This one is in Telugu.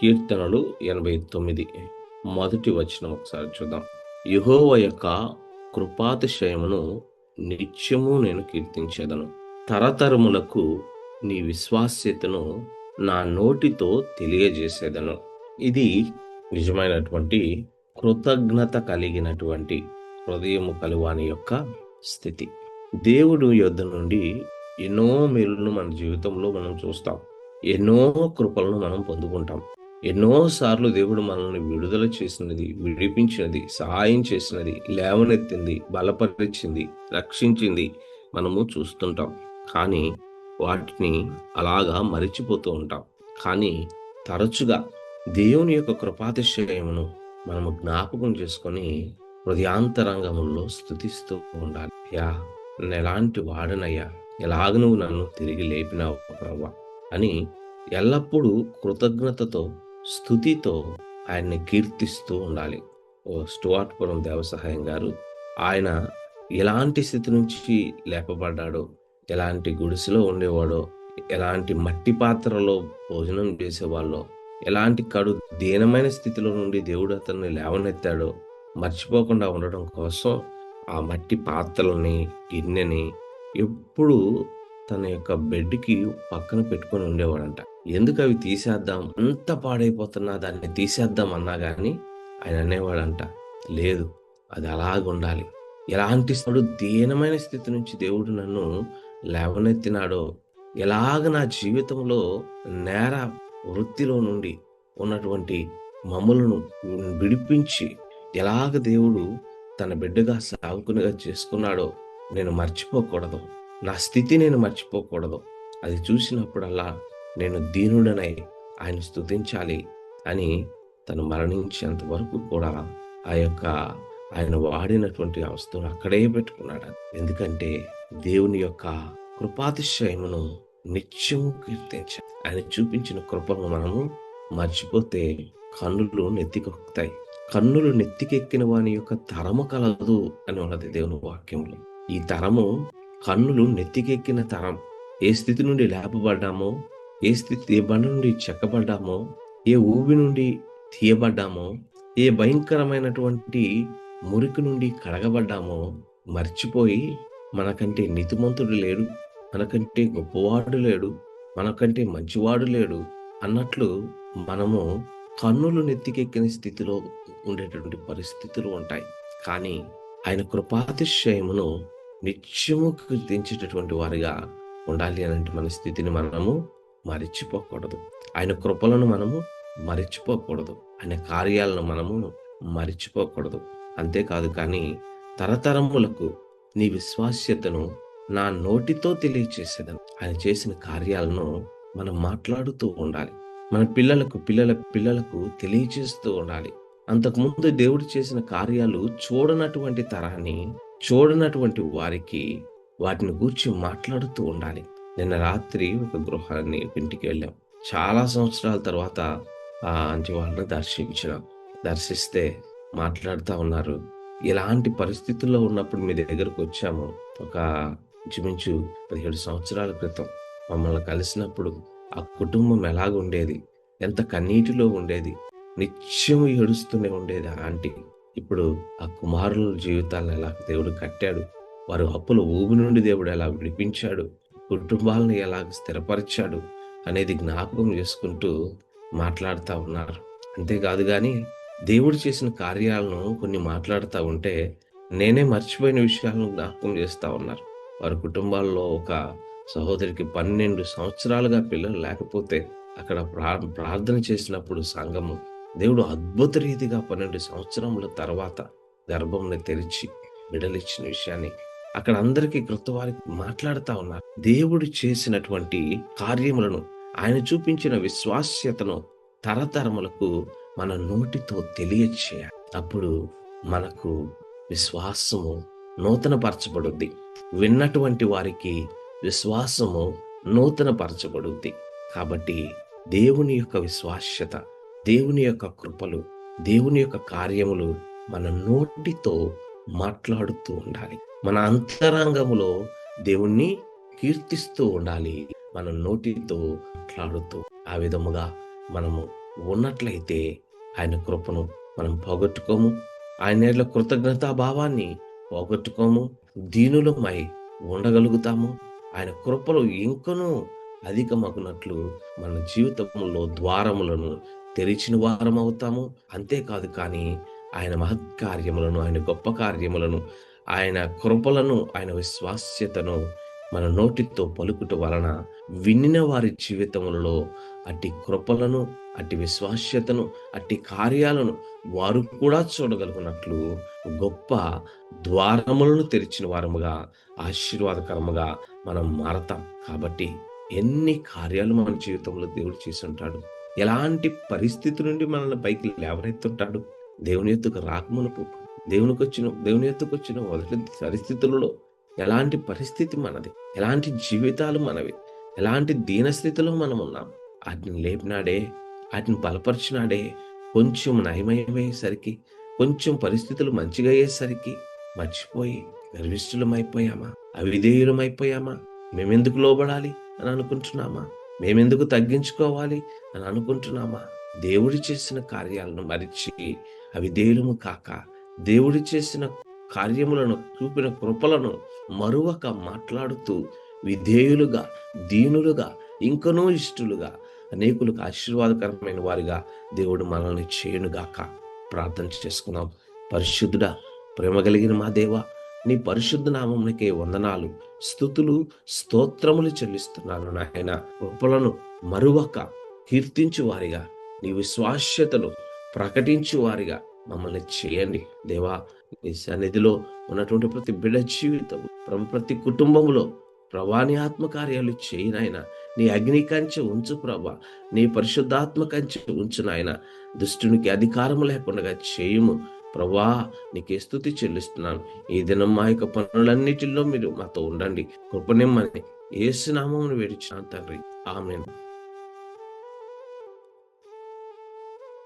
కీర్తనలు ఎనభై తొమ్మిది. మొదటి వచనం ఒకసారి చూద్దాం. యహోవ యొక్క కృపాతిశయమును నిత్యము నేను కీర్తించేదను. తరతరములకు నీ విశ్వాస్యతను నా నోటితో తెలియజేసేదను. ఇది నిజమైనటువంటి కృతజ్ఞత కలిగినటువంటి హృదయము కలువాని యొక్క స్థితి. దేవుడు యొద్ద నుండి ఎన్నో మేలును మన జీవితంలో మనం చూస్తాం. ఎన్నో కృపలను మనం పొందుకుంటాం. ఎన్నోసార్లు దేవుడు మనల్ని విడుదల చేసినది విడిపించినది సహాయం చేసినది లేవనెత్తింది బలపరిచింది రక్షించింది మనము చూస్తుంటాం. కానీ వాటిని అలాగా మరిచిపోతూ ఉంటాం. కానీ తరచుగా దేవుని యొక్క కృపాతిశయమును మనము జ్ఞాపకం చేసుకొని హృదయాంతరంగములో స్థుతిస్తూ ఉండాలి. యా ఎలాంటి వాడనయ్యా? ఎలాగ నువ్వు నన్ను తిరిగి లేపినావు ప్రభా? అని ఎల్లప్పుడూ కృతజ్ఞతతో స్థుతితో ఆయన్ని కీర్తిస్తూ ఉండాలి. ఓ స్టువార్ట్పురం దేవసహాయం గారు ఆయన ఎలాంటి స్థితి నుంచి లేపబడ్డాడో ఎలాంటి గుడిసెలో ఉండేవాడో ఎలాంటి మట్టి పాత్రలో భోజనం చేసేవాళ్ళో ఎలాంటి కడు దీనమైన స్థితిలో నుండి దేవుడు అతన్ని లేవనెత్తాడో మర్చిపోకుండా ఉండడం కోసం ఆ మట్టి పాత్రలని గిన్నెని ఎప్పుడూ తన యొక్క బెడ్కి పక్కన పెట్టుకొని ఉండేవాడంట. ఎందుకు అవి తీసేద్దాం? అంత పాడైపోతున్నా దాన్ని తీసేద్దాం అన్నా కానీ ఆయన అనేవాడంట. లేదు అది అలాగ ఉండాలి ఎలాంటి స్థడు దీనమైన స్థితి నుంచి దేవుడు నన్ను లేవనెత్తినాడో ఎలాగ నా జీవితంలో నేర వృత్తిలో నుండి ఉన్నటువంటి మమ్మలను విడిపించి ఎలాగ దేవుడు తన బిడ్డగా సాగుకునిగా చేసుకున్నాడో నేను మర్చిపోకూడదు. నా స్థితి నేను మర్చిపోకూడదు. అది చూసినప్పుడల్లా నేను దీనుడనై ఆయన స్థుతించాలి అని తను మరణించేంత వరకు కూడా ఆ యొక్క ఆయన వాడినటువంటి అవస్థను అక్కడే పెట్టుకున్నాడు. ఎందుకంటే దేవుని యొక్క కృపాతిశయమును నిత్యము కీర్తించాలి ఆయన చూపించిన కృపను మనము మర్చిపోతే కన్నులు నెత్తికొక్కుతాయి. కన్నులు నెత్తికెక్కిన వాని యొక్క తరము కలదు అని ఉన్నది దేవుని వాక్యంలో ఈ తరము కన్నులు నెత్తికెక్కిన తరం. ఏ స్థితి నుండి లేపబడ్డామో ఏ స్థితి ఏ బండ నుండి చెక్కబడ్డామో ఏ ఊబి నుండి తీయబడ్డామో ఏ భయంకరమైనటువంటి మురికి నుండి కడగబడ్డామో మర్చిపోయి మనకంటే నీతిమంతుడు లేడు మనకంటే గొప్పవాడు లేడు మనకంటే మంచివాడు లేడు అన్నట్లు మనము కన్నులు నెత్తికెక్కిన స్థితిలో ఉండేటటువంటి పరిస్థితులు ఉంటాయి. కానీ ఆయన కృపాతిశయమును నిత్యము కీర్తించేటటువంటి వారిగా ఉండాలి అనంటే మన స్థితిని మనము మరిచిపోకూడదు. ఆయన కృపలను మనము మరిచిపోకూడదు. ఆయన కార్యాలను మనము మరిచిపోకూడదు. అంతేకాదు కానీ తరతరములకు నీ విశ్వాస్యతను నా నోటితో తెలియచేసేదను. ఆయన చేసిన కార్యాలను మనం మాట్లాడుతూ ఉండాలి. మన పిల్లలకు పిల్లల పిల్లలకు తెలియచేస్తూ ఉండాలి. అంతకుముందు దేవుడు చేసిన కార్యాలు చూడనటువంటి తరాన్ని చూడనటువంటి వారికి వాటిని గూర్చి మాట్లాడుతూ ఉండాలి. నిన్న రాత్రి ఒక గృహాన్ని ఇంటికి వెళ్ళాం. చాలా సంవత్సరాల తర్వాత ఆ అంటి వాళ్ళని దర్శించినాం. దర్శిస్తే మాట్లాడుతూ ఉన్నారు. ఇలాంటి పరిస్థితుల్లో ఉన్నప్పుడు మీ దగ్గరకు వచ్చాము. ఒక ఇంచుమించు పదిహేడు సంవత్సరాల క్రితం. మమ్మల్ని కలిసినప్పుడు ఆ కుటుంబం ఎలాగుండేది? ఎంత కన్నీటిలో ఉండేది? నిత్యం ఏడుస్తూనే ఉండేది ఆ ఆంటీ. ఇప్పుడు ఆ కుమారుల జీవితాలను ఎలా దేవుడు కట్టాడు వారు అప్పుల ఊబి నుండి దేవుడు ఎలా విడిపించాడు కుటుంబాలను ఎలా స్థిరపరిచాడు అనేది జ్ఞాపకం చేసుకుంటూ మాట్లాడుతూ ఉన్నారు. అంతేకాదు కానీ దేవుడు చేసిన కార్యాలను కొన్ని మాట్లాడుతూ ఉంటే నేనే మర్చిపోయిన విషయాలను జ్ఞాపకం చేస్తూ ఉన్నారు. వారి కుటుంబాల్లో ఒక సహోదరికి పన్నెండు సంవత్సరాలుగా పిల్లలు లేకపోతే అక్కడ ప్రార్థన చేసినప్పుడు సంఘము దేవుడు అద్భుత రీతిగా పన్నెండు సంవత్సరముల తర్వాత గర్భంని తెరిచి బిడలిచ్చిన విషయాన్ని అక్కడ అందరికీ క్రొత్త మాట్లాడుతూ ఉన్నారు. దేవుడు చేసినటువంటి కార్యములను ఆయన చూపించిన విశ్వాస్యతను తరతరములకు మన నోటితో తెలియచేయాలి. అప్పుడు మనకు విశ్వాసము నూతనపరచబడుద్ది. విన్నటువంటి వారికి విశ్వాసము నూతనపరచబడుద్ది. కాబట్టి దేవుని యొక్క విశ్వాస్యత దేవుని యొక్క కృపలు దేవుని యొక్క కార్యములు మన నోటితో మాట్లాడుతూ ఉండాలి. మన అంతరంగములో దేవుణ్ణి కీర్తిస్తూ ఉండాలి. మన నోటితో మాట్లాడుతూ ఆ విధముగా మనము ఉన్నట్లయితే ఆయన కృపను మనం పోగొట్టుకోము. ఆయన కృతజ్ఞతా భావాన్ని పోగొట్టుకోము. దీనులమై ఉండగలుగుతాము. ఆయన కృపలు ఇంకనూ అధికమగునట్లు మన జీవితంలో ద్వారములను తెరిచిన వారం అవుతాము. అంతేకాదు కానీ ఆయన మహత్కార్యములను ఆయన గొప్ప కార్యములను ఆయన కృపలను ఆయన విశ్వాస్యతను మన నోటితో పలుకుట వలన విన్నిన వారి జీవితములలో అట్టి కృపలను అట్టి విశ్వాస్యతను అట్టి కార్యాలను వారు కూడా చూడగలుగునట్లు గొప్ప ద్వారములను తెరిచిన వారముగా ఆశీర్వాదకరముగా మనం మారతాం. కాబట్టి ఎన్ని కార్యాలు మన జీవితంలో దేవుడు చేసి ఉంటాడు? ఎలాంటి పరిస్థితి నుండి మనల్ని పైకి లేవనెత్తుంటాడు? దేవుని ఎత్తుకు రాకమునుపు దేవునికి వచ్చిన దేవుని ఎత్తుకు వచ్చిన మొదటి పరిస్థితులలో ఎలాంటి పరిస్థితి మనది? ఎలాంటి జీవితాలు మనవి? ఎలాంటి దీనస్థితిలో మనం ఉన్నాం వాటిని లేపినాడే వాటిని బలపరిచినాడే కొంచెం నయమయ్యేసరికి కొంచెం పరిస్థితులు మంచిగా అయ్యేసరికి మర్చిపోయి నిర్విష్టులమైపోయామా? అవిధేయులమైపోయామా? మేమెందుకు లోబడాలి అని అనుకుంటున్నామా? మేమెందుకు తగ్గించుకోవాలి అని అనుకుంటున్నామా? దేవుడు చేసిన కార్యాలను మరిచి అవిధేయులము కాక దేవుడు చేసిన కార్యములను చూపిన కృపలను మరువక మాట్లాడుతూ విధేయులుగా దీనులుగా ఇంకనూ ఇష్టలుగా అనేకులకు ఆశీర్వాదకరమైన వారిగా దేవుడు మనల్ని చేయనుగాక ప్రార్థన చేసుకున్నాం. పరిశుద్ధుడా ప్రేమ కలిగిన మా దేవ నీ పరిశుద్ధ నామమునకే వందనాలు స్థుతులు స్తోత్రములు చెల్లిస్తున్నాను నాయన. కృపలను మరువక కీర్తించు వారిగా నీ విశ్వాస్యతను ప్రకటించు వారిగా మమ్మల్ని చేయండి. దేవా నీ సన్నిధిలో ఉన్నటువంటి ప్రతి బిడ్డ జీవితం ప్రభు ప్రతి కుటుంబంలో ప్రభాని ఆత్మకార్యాలు చేయనాయన నీ అగ్ని కంచె ఉంచు ప్రభా నీ పరిశుద్ధాత్మ కంచె ఉంచు నాయన. దుష్టునికి అధికారం లేకుండా చేయము. ప్రభా నీకే స్థుతి చెల్లిస్తున్నాను. ఈ దినం మా యొక్క పనులన్నిటిలో మీరు మాతో ఉండండి. కృపనిమ్మని ఏసునామమును వేడిచాను తండ్రి. ఆమెను.